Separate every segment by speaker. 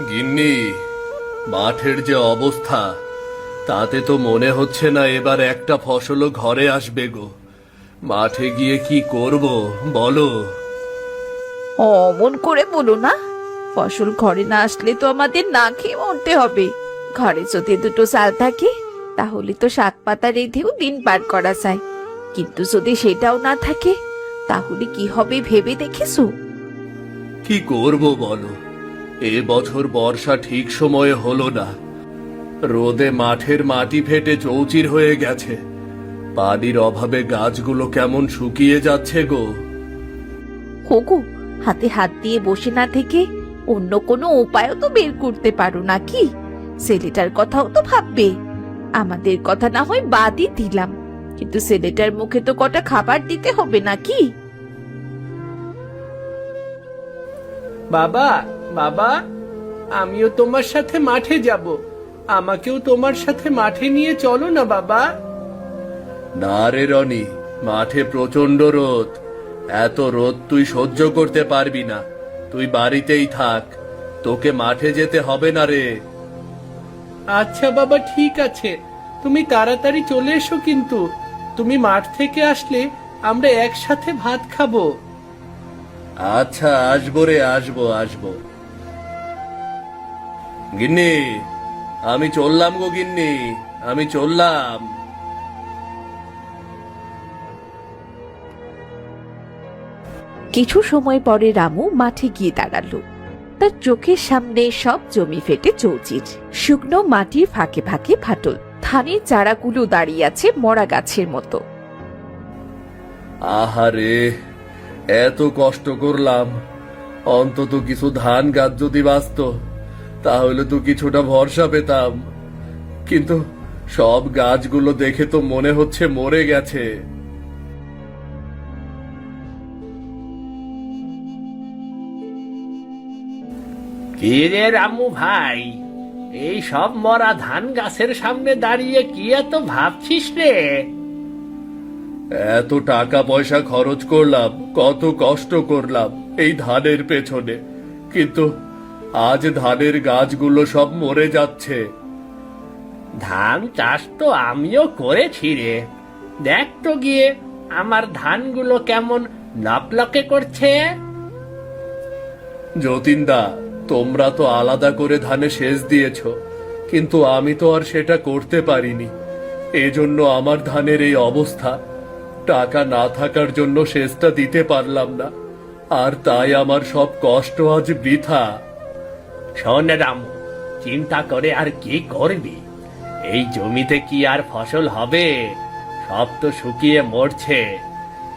Speaker 1: গিন্নি মাঠের যে অবস্থা তাতে তো মনে হচ্ছে না এবার একটা ফসলও ঘরে আসবে গো। মাঠে গিয়ে কি করব বলো।
Speaker 2: অমন করে বলো না। ফসল ঘরে না আসলে তো আমাদের না খেয়ে মরতে হবে। ঘরে যদি দুটো চাল থাকে তাহলে তো শাক পাতা রেঁধেও দিন পার করা যায়। কিন্তু যদি সেটাও না থাকে তাহলে কি হবে ভেবে দেখেছ?
Speaker 1: কি করব বলো? এ বছর বর্ষা ঠিক সময়ে হলো না। রোদে মাঠের মাটি ফেটে চৌচির হয়ে গেছে। পানির অভাবে গাছগুলো কেমন শুকিয়ে যাচ্ছে গো।
Speaker 2: হোগো হাতে হাত দিয়ে বসে না থেকে অন্য কোনো উপায়ও তো বের করতে পারো নাকি? ছেলেটার কথাও তো ভাববে। আমাদের কথা না হয় বাদই দিলাম। কিন্তু ছেলেটার মুখে তো কটা খাবার দিতে হবে নাকি?
Speaker 3: বাবা বাবা আমিও তোমার সাথে মাঠে যাব। আমাকেও তোমার সাথে মাঠে নিয়ে চলো না বাবা।
Speaker 1: না রে রনি মাঠে প্রচণ্ড রোদ। এত রোদ তুই সহ্য করতে পারবি না। তুই বাড়িতেই থাক। তোকে মাঠে যেতে হবে না রে।
Speaker 3: আচ্ছা বাবা ঠিক আছে। তুমি তাড়াতাড়ি চলে এসো কিন্তু। তুমি মাঠ থেকে আসলে আমরা একসাথে ভাত খাব।
Speaker 1: আচ্ছা আসব রে আসব আসব। গিন্নি আমি চললাম গো গিন্নি আমি চললাম।
Speaker 2: কিছু সময় পরে রামু মাঠে গিয়ে দাঁড়াল। তার চোখের সামনে সব জমি ফেটে চৌচির। শুকনো মাটির ফাঁকে ফাঁকে ফাটল। ধানের চারাগুলো দাঁড়িয়ে আছে মরা গাছের মতো।
Speaker 1: আহারে এত কষ্ট করলাম। অন্তত কিছু ধান গাছ যদি বাঁচত। তাহলে তো কিছুটা ভরসা পেতাম। কিন্তু সব গাছগুলো দেখে তো মনে হচ্ছে মরে গেছে।
Speaker 3: কি রে রামু ভাই? এই সব মরা ধান গাছের সামনে দাঁড়িয়ে কি এত ভাবছিস রে?
Speaker 1: এত টাকা পয়সা খরচ করলাম কত কষ্ট করলাম এই ধানের পেছনে। কিন্তু আজ ধানের গাছগুলো সব মরে যাচ্ছে।
Speaker 3: ধান চাষ তো আমিও করেছি রে। দেখ তো গিয়ে আমার ধানগুলো কেমন লকলকে করছে।
Speaker 1: যতীনদা তোমরা তো আলাদা করে ধানে সেচ দিয়েছ কিন্তু আমি তো আর সেটা করতে পারিনি। এজন্য আমার ধানের এই অবস্থা। টাকা না থাকার জন্য সেচটা দিতে পারলাম না। আর তাই আমার সব কষ্ট আজ বৃথা।
Speaker 3: শোন রামু চিন্তা করে আর কি করবি? এই জমিতে কি আর ফসল হবে? সব তো শুকিয়ে মরছে।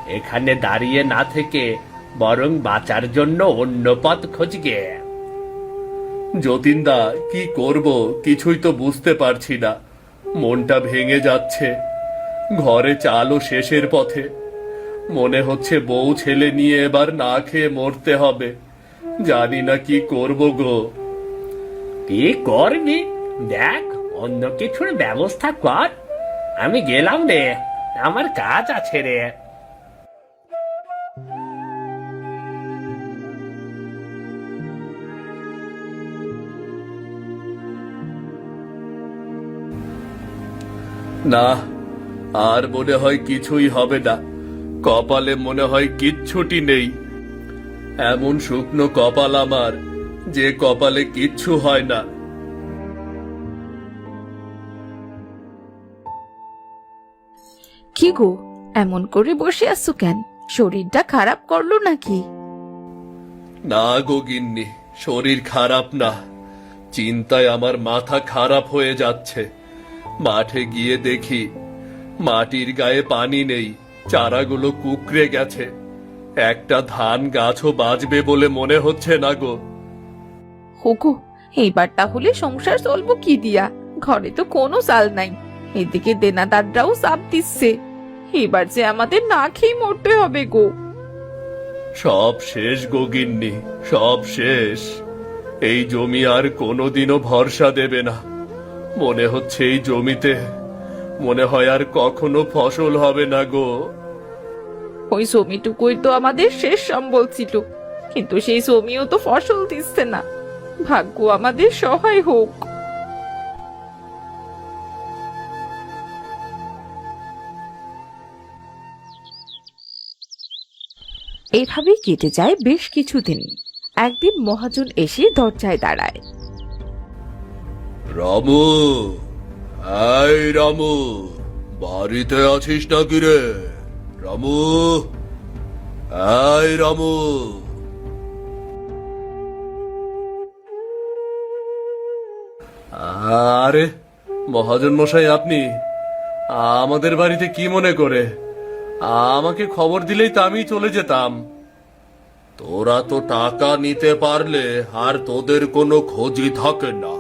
Speaker 3: এখানে দাঁড়িয়ে না থেকে বরং বাঁচার জন্য অন্য পথ খুঁজগে।
Speaker 1: যতীনদা, কি করব কিছুই তো বুঝতে পারছি না। মনটা ভেঙে যাচ্ছে। ঘরে চালও শেষের পথে। মনে হচ্ছে বউ ছেলে নিয়ে এবার না খেয়ে মরতে হবে। জানি না কি করব গো।
Speaker 3: কি করবি? দেখ, অন্য কিছুর ব্যবস্থা কর। আমি গেলাম রে, আমার কাজ আছে রে।
Speaker 1: না, আর মনে হয় কিছুই হবে না। কপালে মনে হয় কিচ্ছুটি নেই। এমন শুকনো কপাল আমার যে কপালে কিচ্ছু হয় না।
Speaker 2: কি গো এমন করে বসে আছো কেন? শরীরটা খারাপ করল নাকি?
Speaker 1: না গো গিন্নি শরীর খারাপ না। চিন্তায় আমার মাথা খারাপ হয়ে যাচ্ছে। মাঠে গিয়ে দেখি মাটির গায়ে পানি নেই চারাগুলো কুকড়ে গেছে। একটা ধান গাছও বাঁচবে বলে মনে হচ্ছে না গো।
Speaker 2: হোগো এইবার তাহলে সংসার চলবো কি দিয়া? ঘরে তো কোনো চাল নাই। এদিকে দেনাদাররাও চাপ দিচ্ছে। এবার যে আমাদের না খেয়ে মরতে হবে গো।
Speaker 1: সব শেষ গোগিন্নি সব শেষ। এই জমি আর কোনোদিনও ভরসা দেবে না। মনে হচ্ছে এই জমিতে মনে হয় আর কখনো ফসল হবে না গো।
Speaker 2: ওই জমিটুকুই তো আমাদের শেষ সম্বল ছিল কিন্তু সেই জমিও তো ফসল দিচ্ছে না। ভাগ্য আমাদের সহায় হোক। এভাবেই কেটে যায় বেশ কিছুদিন। একদিন মহাজন এসে দরজায় দাঁড়ায়।
Speaker 1: রামু! এই রামু! বাড়িতে আছিস নাকি রে? রামু! এই রামু! আরে, মহাজন মশাই, আপনি আমাদের বাড়িতে কি মনে করে? আমাকে খবর দিলেই তো আমি চলে যেতাম। তোরা তো টাকা নিতে পারলে আর তোদের কোনো খোঁজই থাকে না।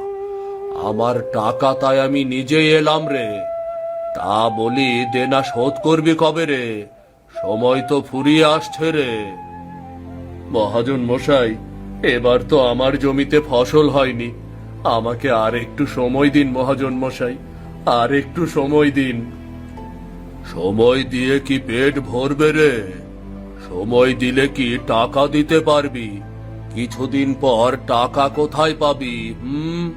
Speaker 1: আমার টাকা তাই আমি নিজেই এলাম রে। তা বলি, দেনা শোধ করবি কবে রে? সময় তো ফুরিয়ে আসছে রে। মহাজন মশাই, এবার তো আমার জমিতে ফসল হয়নি। আমাকে আর একটু সময় দিন মহাজন মশাই আর একটু সময় দিন। সময় দিয়ে কি পেট ভরবে রে? সময় দিলে কি টাকা দিতে পারবি? কিছুদিন পর টাকা কোথায় পাবি হুম?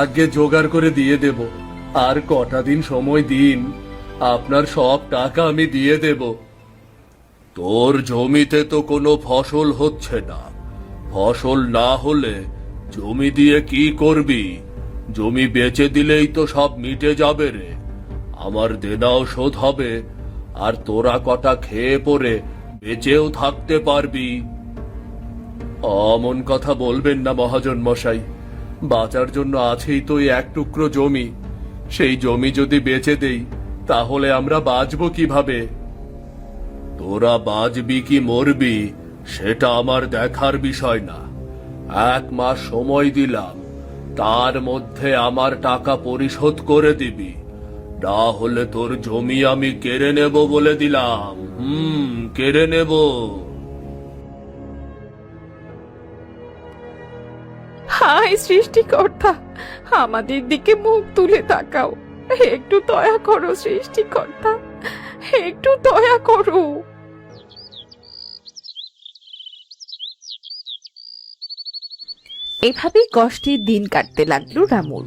Speaker 1: আগে জোগাড় করে দিয়ে দেব। আর কটা দিন সময় দিন। আপনার সব টাকা আমি দিয়ে দেব। তোর জমিতে তো কোনো ফসল হচ্ছে না। ফসল না হলে জমি দিয়ে কি করবি? জমি বেচে দিলেই তো সব মিটে যাবে রে। আমার দেনাও শোধ হবে, আর তোরা কটা খেয়ে পরে বেঁচেও থাকতে পারবি। অমন কথা বলবেন না মহাজন মশাই। বাঁচার জন্য আছেই তো এক টুকরো জমি। সেই জমি যদি বেচে দেই, তাহলে আমরা বাঁচবো কীভাবে? তোরা বাঁচবি কি মরবি, সেটা আমার দেখার বিষয় না। এক মাস সময় দিলাম। তার মধ্যে আমার টাকা পরিশোধ করে দিবি। না হলে তোর জমি আমি কেড়ে নেব বলে দিলাম। হুম, কেড়ে নেব।
Speaker 2: হায় সৃষ্টিকর্তা, আমাদের দিকে মুখ তুলে তাকাও। একটু দয়া করো সৃষ্টিকর্তা, একটু দয়া করো। এভাবেই কষ্টের দিন কাটতে লাগল রামুর।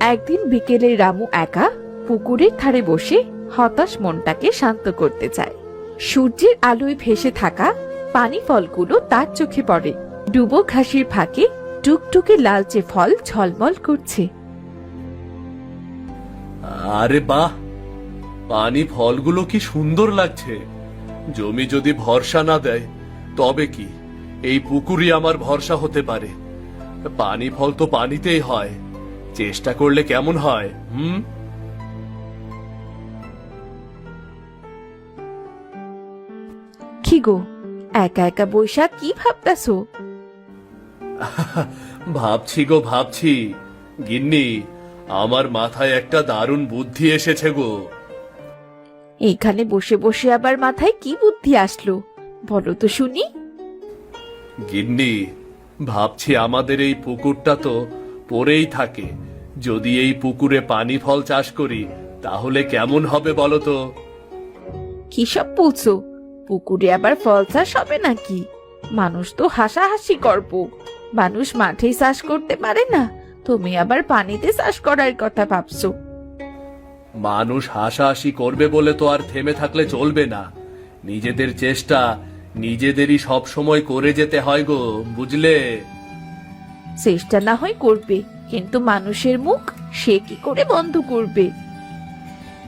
Speaker 2: একদিন বিকেলে রামু একা পুকুরের ধারে বসে হতাশ মনটাকে শান্ত করতে চায়। সূর্যের আলোয় ভেসে থাকা পানি ফলগুলো তার চোখে পড়ে। ডুবো ঘাসের ফাঁকে টুকটুকে লালচে ফল ঝলমল করছে।
Speaker 1: আরে বাহ! পানি ফলগুলো কি সুন্দর লাগছে। জমি যদি ভরসা না দেয়, তবে কি? এই পুকুরই আমার ভরসা হতে পারে। পানি ফল তো পানিতেই হয়। চেষ্টা করলে কেমন হয় হুম?
Speaker 2: কি গো একা একা বৈশাখ কি ভাবতাছো?
Speaker 1: ভাবছি গো ভাবছি। গিন্নি আমার মাথায় একটা দারুণ বুদ্ধি এসেছে গো।
Speaker 2: এখানে বসে বসে আবার মাথায় কি বুদ্ধি আসলো? বলো তো শুনি।
Speaker 1: গিন্নি ভাবছি আমাদের এই পুকুরটা তো পড়েই থাকে। যদি এই পুকুরে পানি ফল চাষ করি তাহলে কেমন হবে বলো তো?
Speaker 2: কি সব বলছো? পুকুরে আবার ফল চাষ হবে নাকি? মানুষ তো হাসাহাসি করব। মানুষ মাঠে চাষ করতে পারে না। তুমি আবার পানিতে চাষ করার কথা ভাবছ।
Speaker 1: মানুষ হাসাহাসি করবে বলে তো আর থেমে থাকলে চলবে না। নিজেদের চেষ্টা নিজেদেরই সব সময় করে যেতে হয় গো বুঝলে?
Speaker 2: চেষ্টা না হয় করবে কিন্তু মানুষের মুখ সে কি করে বন্ধ করবে?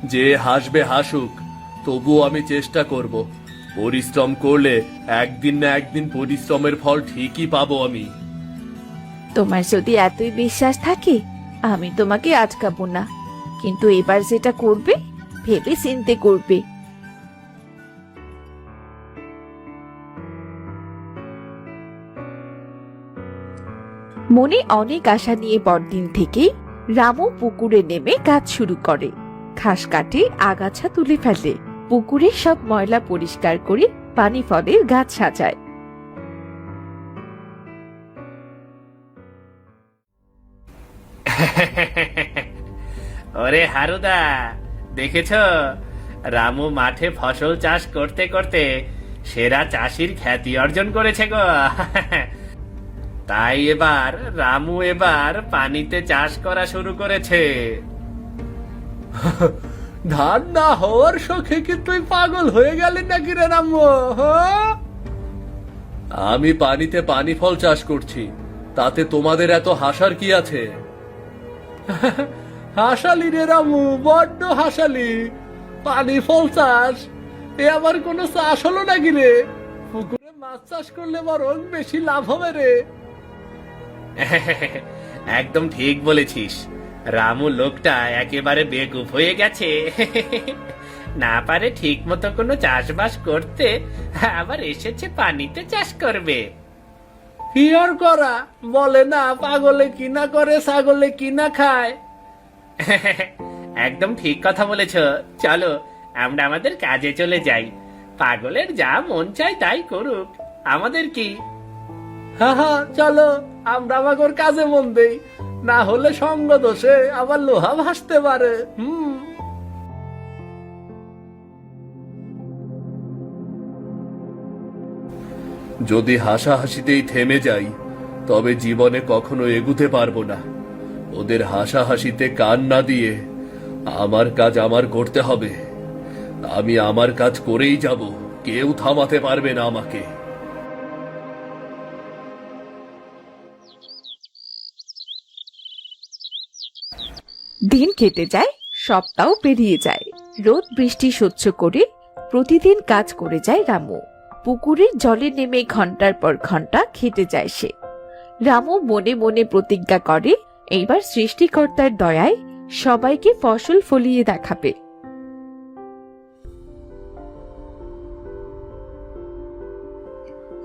Speaker 1: যে হাসবে হাসুক তবুও আমি চেষ্টা করব। পরিশ্রম করলে একদিন না একদিন পরিশ্রমের ফল ঠিকই পাবো আমি।
Speaker 2: তোমার যদি এতই বিশ্বাস থাকে আমি তোমাকে আটকাবো না। কিন্তু এবার যেটা করবে ভেবে চিনতে করবে। মনে অনেক আশা নিয়ে পরদিন থেকেই রামু পুকুরে নেমে কাজ শুরু করে। ঘাস কাটে, আগাছা তুলে ফেলে। পুকুরের সব ময়লা পরিষ্কার করে পানি ফলের গাছ সাজায়।
Speaker 4: ওরে হারুদা, দেখেছ? রামু মাঠে ফসল চাষ করতে করতে সেরা চাষির খ্যাতি অর্জন করেছে গো। তাই এবার রামু এবার পানিতে চাষ করা শুরু করেছে।
Speaker 1: ধান না হওয়ার শখে কি তুই পাগল হয়ে গেলি নাকি রে রাম্য আমি পানিতে পানি ফল চাষ করছি, তাতে তোমাদের এত হাসার কি আছে? হাসালি রে রামু, বড্ড হাসালি। পানি ফল চাষ, এ আবার কোনো চাষ হলো নাকি রে? পুকুরে মাছ চাষ করলে বরং বেশি লাভ হবে রে।
Speaker 4: একদম ঠিক বলেছিস। রামু লোকটা একেবারে বেকুফ হয়ে গেছে। না পারে ঠিক মতো কোনো চাষবাস করতে আবার এসেছে পানিতে চাষ করবে।
Speaker 1: কি করা? বলে না পাগলে কিনা করে ছাগলে কিনা খায়?
Speaker 4: একদম ঠিক কথা বলেছ। চলো আমরা আমাদের কাজে চলে যাই। পাগলের যা মন চায় তাই করুক। আমাদের কি?
Speaker 1: চলো, আমরা কাজে মন দেই। না হলে সঙ্গ দোষে আবার লোহা ভাসতে পারে। হুম। যদি হাসাহাসিতেই থেমে যাই, তবে জীবনে কখনো এগুতে পারব না। ওদের হাসাহাসিতে কান না দিয়ে আমার কাজ আমার করতে হবে। আমি আমার কাজ করেই যাব, কেউ থামাতে পারবে না আমাকে।
Speaker 2: দিন কেটে যায়, সপ্তাহ পেরিয়ে যায়। রোদ বৃষ্টি সহ্য করে প্রতিদিন কাজ করে যায় রামু। পুকুরের জলে নেমে ঘণ্টার পর ঘণ্টা খেটে যায় সে। রামু মনে মনে প্রতিজ্ঞা করে, এইবার সৃষ্টিকর্তার দয়ায় সবাইকে ফসল ফলিয়ে দেখাবে।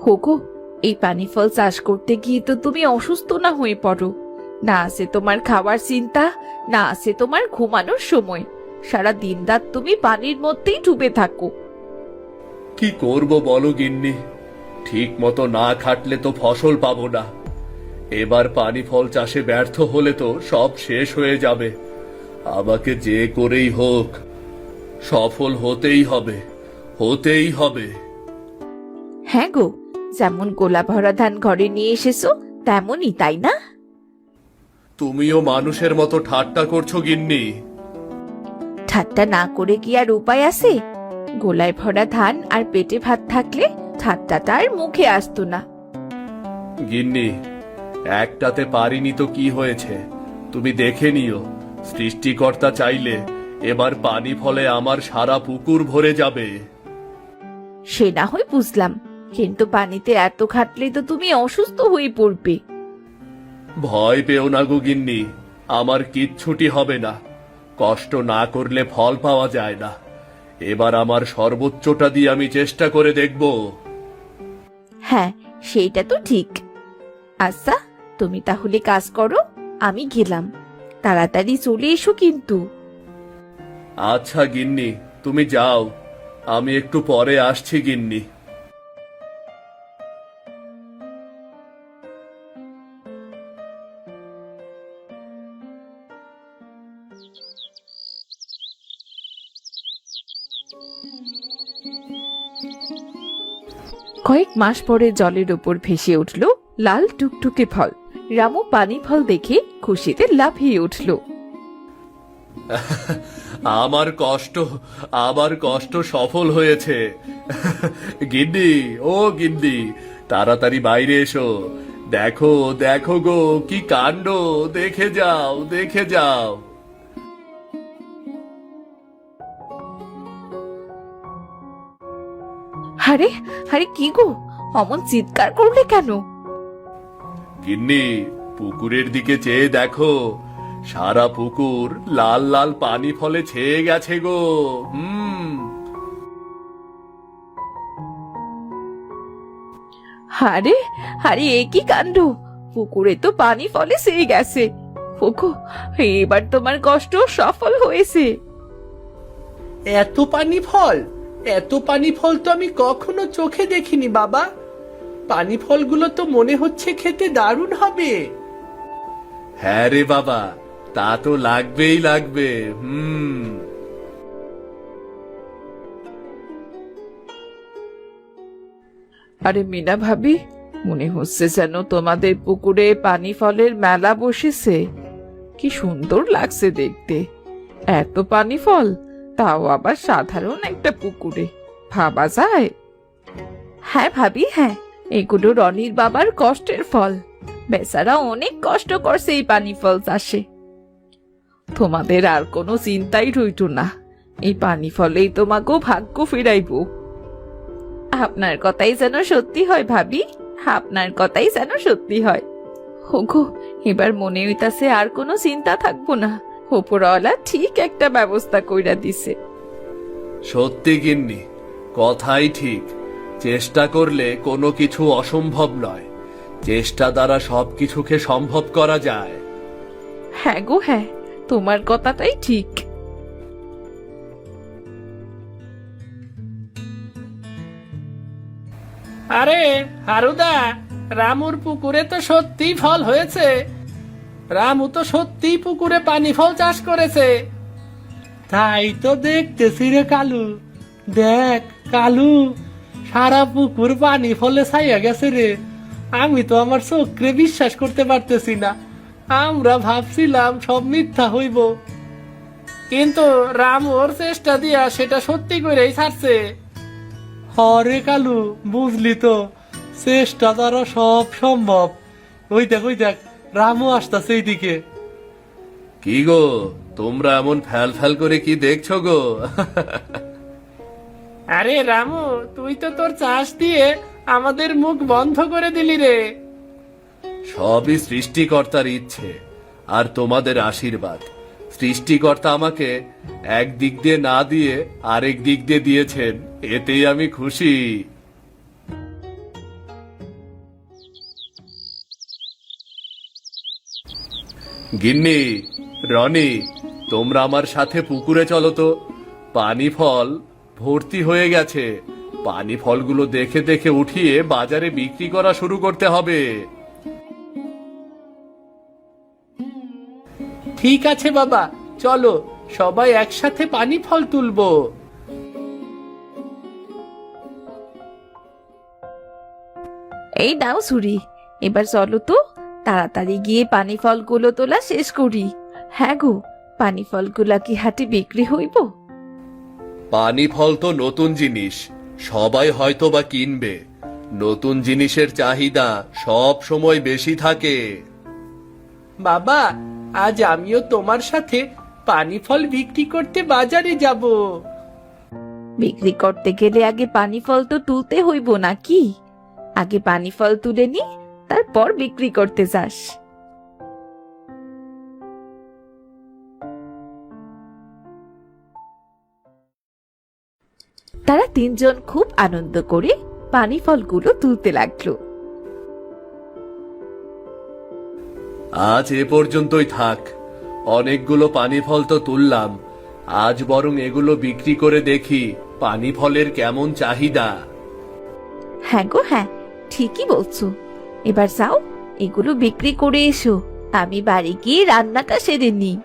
Speaker 2: হোগো, এই পানি ফল চাষ করতে গিয়ে তো তুমি অসুস্থ না হয়ে পড়ো। না আছে তোমার খাবার চিন্তা না আছে তোমার ঘুমানোর সময়। সারা দিন রাত তুমি পানির মধ্যেই ডুবে থাকো।
Speaker 1: কি করব বলো গিন্নি? ঠিক মতো না খাটলে তো ফসল পাবো না। এবার পানি ফল চাষে ব্যর্থ হলে তো সব শেষ হয়ে যাবে। আমাকে যে করেই হোক সফল হতেই হবে হতেই হবে।
Speaker 2: হ্যাঁ গো যেমন গোলা ভরা ধান ঘরে নিয়ে এসেছ তেমনই তাই না?
Speaker 1: তুমিও মানুষের মতো ঠাট্টা করছ গিন্নি।
Speaker 2: ঠাট্টা না করে কি আর উপায় আছে? গোলায় ভরা ধান আর পেটে ভাত থাকলে ঠাট্টাটা আর মুখে আসতো না।
Speaker 1: গিন্নি একটাতে পারিনি তো কি হয়েছে? তুমি দেখে নিও সৃষ্টিকর্তা চাইলে এবার পানি ফলে আমার সারা পুকুর ভরে যাবে।
Speaker 2: সে না হয় বুঝলাম কিন্তু পানিতে এত খাটলে তো তুমি অসুস্থ হয়ে পড়বে।
Speaker 1: ভয় পেও না গো গিন্নি আমার কিচ্ছুটি হবে না। কষ্ট না করলে ফল পাওয়া যায় না। এবার আমার সর্বোচ্চটা দিয়ে আমি চেষ্টা করে দেখব।
Speaker 2: হ্যাঁ সেইটা তো ঠিক। আচ্ছা তুমি তাহলে কাজ করো আমি গেলাম। তাড়াতাড়ি চলে এসো কিন্তু।
Speaker 1: আচ্ছা গিন্নি তুমি যাও। আমি একটু পরে আসছি গিন্নি।
Speaker 2: কয়েক মাস পরে জলের ওপর ভেসে উঠল লাল টুকটুকে ফল। রামু পানি ফল দেখে খুশিতে লাফিয়ে উঠল।
Speaker 1: আমার কষ্ট আমার কষ্ট সফল হয়েছে। গিন্নি, ও গিন্নি, তাড়াতাড়ি বাইরে এসো। দেখো দেখো গো, কি কাণ্ড। দেখে যাও দেখে যাও।
Speaker 2: আরে আরে কি গো? অমন চিৎকার করলে কেন?
Speaker 1: গিন্নি পুকুরের দিকে চেয়ে দেখো। সারা পুকুর লাল লাল পানি ফলে ছেয়ে গেছে গো। হুম।
Speaker 2: আরে আরে এ কি কাণ্ড? পুকুরে তো পানি ফলে সেই গেছে। ওগো এবার তোমার কষ্ট সফল হয়েছে।
Speaker 3: এত পানি ফল? এত পানি ফল তো আমি কখনো চোখে দেখিনি বাবা। পানি ফলগুলো তো মনে হচ্ছে খেতে দারুণ হবে।
Speaker 1: হ্যাঁ রে বাবা তা তো লাগবেই লাগবে হুম।
Speaker 2: আরে মিনা ভাবি মনে হচ্ছে যেন তোমাদের পুকুরে পানি ফলের মেলা বসেছে। কি সুন্দর লাগছে দেখতে। এত পানি ফল তাও আবার সাধারণ একটা পুকুরে। ভাবা যায়? হ্যাঁ ভাবি হ্যাঁ। এগুলো রনির বাবার কষ্টের ফল। বেচারা অনেক কষ্ট করছে এই পানি ফল চাষে। তোমাদের আর কোনো চিন্তাই রইল না। এই পানি ফলেই তোমাকেও ভাগ্য ফিরাইব। আপনার কথাই যেন সত্যি হয় ভাবি, আপনার কথাই যেন সত্যি হয়। হোগো এবার মনে হইতাছে আর কোনো চিন্তা থাকব না। ওপরওয়ালা ঠিক একটা ব্যবস্থা কইরা দিছে।
Speaker 1: সত্যি গিন্নি কথাই ঠিক। চেষ্টা করলে কোনো কিছু অসম্ভব নয়। চেষ্টা দ্বারা সবকিছুকে সম্ভব করা যায়।
Speaker 2: হ্যাঁ গো হ্যাঁ তোমার কথাটাই ঠিক।
Speaker 3: আরে হারুদা রামুর পুকুরে তো সত্যিই ফল হয়েছে। রামু তো সত্যিই পুকুরে পানি ফল চাষ করেছে। তাই তো দেখতেছি রে কালু। দেখ, কালু, সারা পুকুর পানি ফলে ছাইয়া গেছে রে। আমি তো আমার চোখে বিশ্বাস করতে পারতেছি না। আমরা ভাবছিলাম সব মিথ্যা হইব। কিন্তু রাম ওর চেষ্টা দিয়া সেটা সত্যি করেই ছাড়ছে। হরে কালু, বুঝলি তো, চেষ্টা দ্বারা সব সম্ভব। ওই দেখ ওই দেখ। রামও আসতেছে এইদিকে।
Speaker 1: কি গো তোমরা এমন ফ্যাল ফ্যাল করে কি দেখছ গো?
Speaker 3: আরে রামু তুই তো তোর চাষ দিয়ে আমাদের মুখ বন্ধ করে দিলি রে।
Speaker 1: সবই সৃষ্টিকর্তার ইচ্ছে আর তোমাদের আশীর্বাদ। সৃষ্টিকর্তা আমাকে এক দিক দিয়ে না দিয়ে আরেক দিক দিয়ে দিয়েছেন এতেই আমি খুশি। গিন্নি রনি তোমরা আমার সাথে পুকুরে চলো তো। পানি ফল ভর্তি হয়ে গেছে। পানি ফলগুলো দেখে দেখে উঠিয়ে বাজারে বিক্রি করা শুরু করতে হবে।
Speaker 3: ঠিক আছে বাবা চলো সবাই একসাথে পানি ফল তুলবো।
Speaker 2: এই নাও ছুরি এবার চলো তো। তাড়াতাড়ি গিয়ে পানি ফলগুলো তোলা শেষ করি। হ্যাঁ গো পানি ফলগুলা কি হাটে বিক্রি হইব?
Speaker 1: পানি ফল তো নতুন জিনিস সবাই হয়তো বা কিনবে। নতুন জিনিসের চাহিদা সব সময় বেশি থাকে।
Speaker 3: বাবা আজ আমিও তোমার সাথে পানি ফল বিক্রি করতে বাজারে যাব।
Speaker 2: বিক্রি করতে গেলে আগে পানি ফল তো তুলতে হইব নাকি? আগে পানি ফল তুলে নি তারপর বিক্রি করতে যাস। তারা তিনজন খুব আনন্দ করে পানি ফলগুলো তুলতে লাগল।
Speaker 1: আজ এ পর্যন্তই থাক। অনেকগুলো পানি ফল তো তুললাম। আজ বরং এগুলো বিক্রি করে দেখি পানি ফলের কেমন চাহিদা।
Speaker 2: হ্যাঁ গো হ্যাঁ ঠিকই বলছো। এবার যাও, এগুলো বিক্রি করে এসো। আমি বাড়ি গিয়ে রান্নাটা সেরে নিই।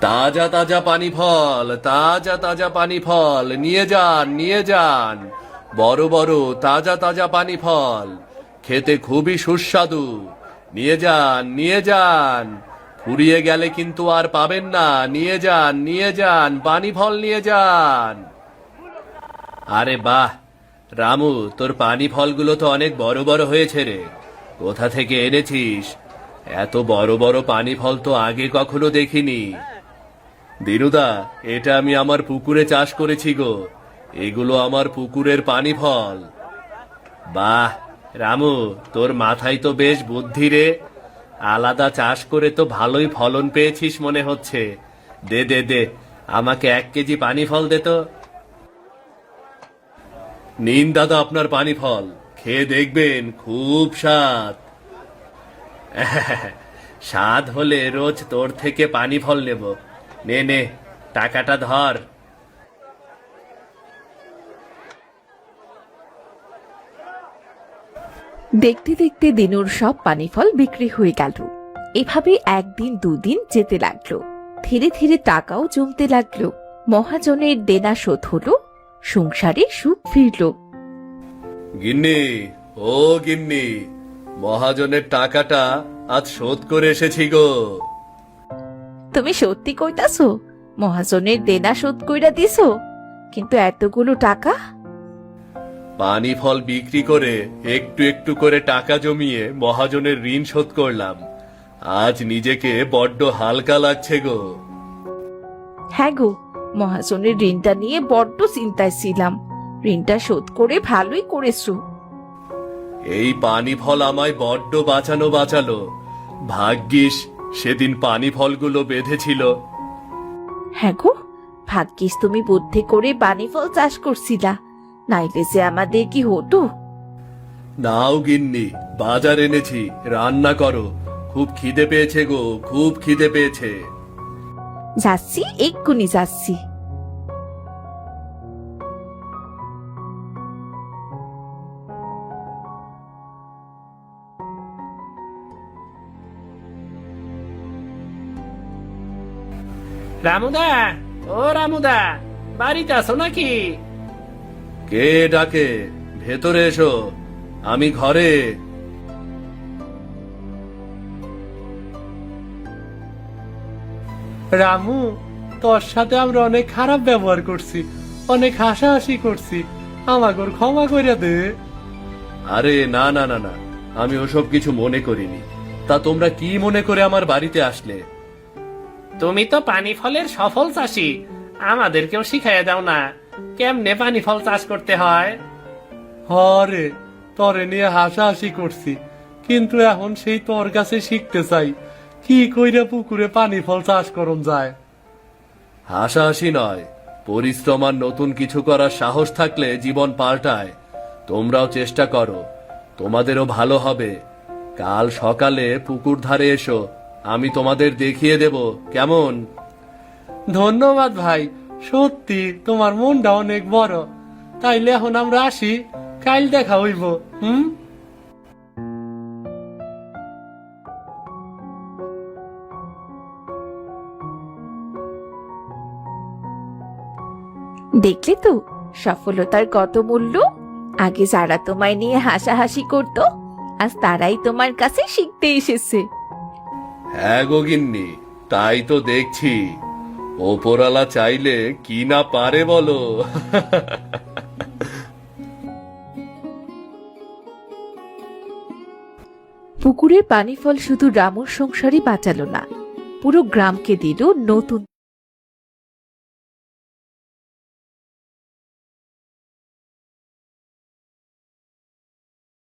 Speaker 1: তাজা তাজা পানি ফল, তাজা তাজা পানি ফল, নিয়ে যান নিয়ে যান। বড় বড় তাজা তাজা পানি ফল, খেতে খুবই সুস্বাদু। নিয়ে যান নিয়ে যান। ফুরিয়ে গেলে কিন্তু আর পাবেন না। নিয়ে যান নিয়ে যান, পানি ফল নিয়ে যান। আরে বাহ, রামু, তোর পানি ফলগুলো তো অনেক বড় বড় হয়েছে রে। কোথা থেকে এনেছিস? এত বড় বড় পানি ফল তো আগে কখনো দেখিনি। দিনুদা এটা আমি আমার পুকুরে চাষ করেছি গো। এগুলো আমার পুকুরের পানি ফল। বাহ, রামু, তোর মাথায় তো বেশ বুদ্ধি রে। আলাদা চাষ করে তো ভালোই ফলন পেয়েছিস মনে হচ্ছে। দে দে দে, আমাকে এক কেজি পানি ফল দে তো। নিন দাদা আপনার পানি ফল। খেয়ে দেখবেন, খুব স্বাদ। স্বাদ হলে রোজ তোর থেকে পানি ফল নেব। নে নে, টাকাটা ধর।
Speaker 2: দেখতে দেখতে দিনুর সব পানি ফল বিক্রি হয়ে গেল। এভাবে একদিন, দুদিন যেতে লাগল। ধীরে ধীরে টাকাও জমতে লাগল। মহাজনের দেনা শোধ হলো সংসারে সুখ ফিরল।
Speaker 1: গিন্নি ও গিন্নি মহাজনের টাকাটা আজ শোধ করে এসেছি গো।
Speaker 2: তুমি সত্যি কইতাছো মহাজনের দেনা শোধ কইরা দিছো কিন্তু এতগুলো টাকা?
Speaker 1: পানি ফল বিক্রি করে একটু একটু করে টাকা জমিয়ে মহাজনের ঋণ শোধ করলাম। আজ নিজেকে বড্ড হালকা লাগছে গো।
Speaker 2: হ্যাঁ গো মহাজনের ঋণটা নিয়ে বড্ড চিন্তায় ছিলাম। ঋণটা শোধ করে ভালোই করেছ।
Speaker 1: এই পানি ফল আমায় বড্ড বাঁচানো বাঁচালো। ভাগ্যিস সেদিন পানি ফলগুলো বেঁধেছিল।
Speaker 2: হ্যাঁ গো ভাগ্যিস তুমি বুদ্ধি করে পানি ফল চাষ করছিলা। নাইলে যে আমাদের কি হতো?
Speaker 1: নাও গিন্নি বাজার এনেছি রান্না করো। খুব খিদে পেয়েছে গো খুব খিদে পেয়েছে।
Speaker 2: যাচ্ছি এক্ষুনি যাচ্ছি।
Speaker 3: রামুদা ও রামুদা বাড়িতে আছো নাকি?
Speaker 1: কে ডাকে? ভেতরে এসো। আমি ঘরে।
Speaker 3: রামু তোর সাথে আমরা অনেক খারাপ ব্যবহার করছি অনেক হাসাহাসি করছি। আমাগর ক্ষমা করে দে।
Speaker 1: আরে না না না না আমি ওসব কিছু মনে করিনি। তা তোমরা কি মনে করে আমার বাড়িতে আসলে?
Speaker 3: তুমি তো পানি ফলের সফল চাষি আমাদেরকেও শিখাইয়া দাও না কেমনে পানি ফল চাষ করতে হয়? হরে তরে নিয়ে হাসাহাসি করছি কিন্তু এখন সেই তোর কাছে শিখতে চাই। কি কইরা পুকুরে পানি ফল চাষ করন যায়?
Speaker 1: হাসাহাসি নয় পরিশ্রম আর নতুন কিছু করার সাহস থাকলে জীবন পাল্টায়। তোমরাও চেষ্টা করো তোমাদেরও ভালো হবে। কাল সকালে পুকুর ধারে এসো আমি তোমাদের দেখিয়ে দেব কেমন?
Speaker 3: ধন্যবাদ ভাই সত্যি তোমার মনটা অনেক বড়। তাইলে এখন আমরা আসি কাল দেখা হইব হুম?
Speaker 2: দেখলে তো সফলতার কত মূল্য? আগে যারা তোমায় নিয়ে হাসাহাসি করত আজ তারাই তোমার কাছে শিখতে এসেছে।
Speaker 1: হ্যাঁ গো গিন্নি তাই তো দেখছি। ওপরালা চাইলে কি না পারে বলো?
Speaker 2: পুকুরের পানি ফল শুধু রামুর সংসারই বাঁচালো না পুরো গ্রামকে দিল নতুন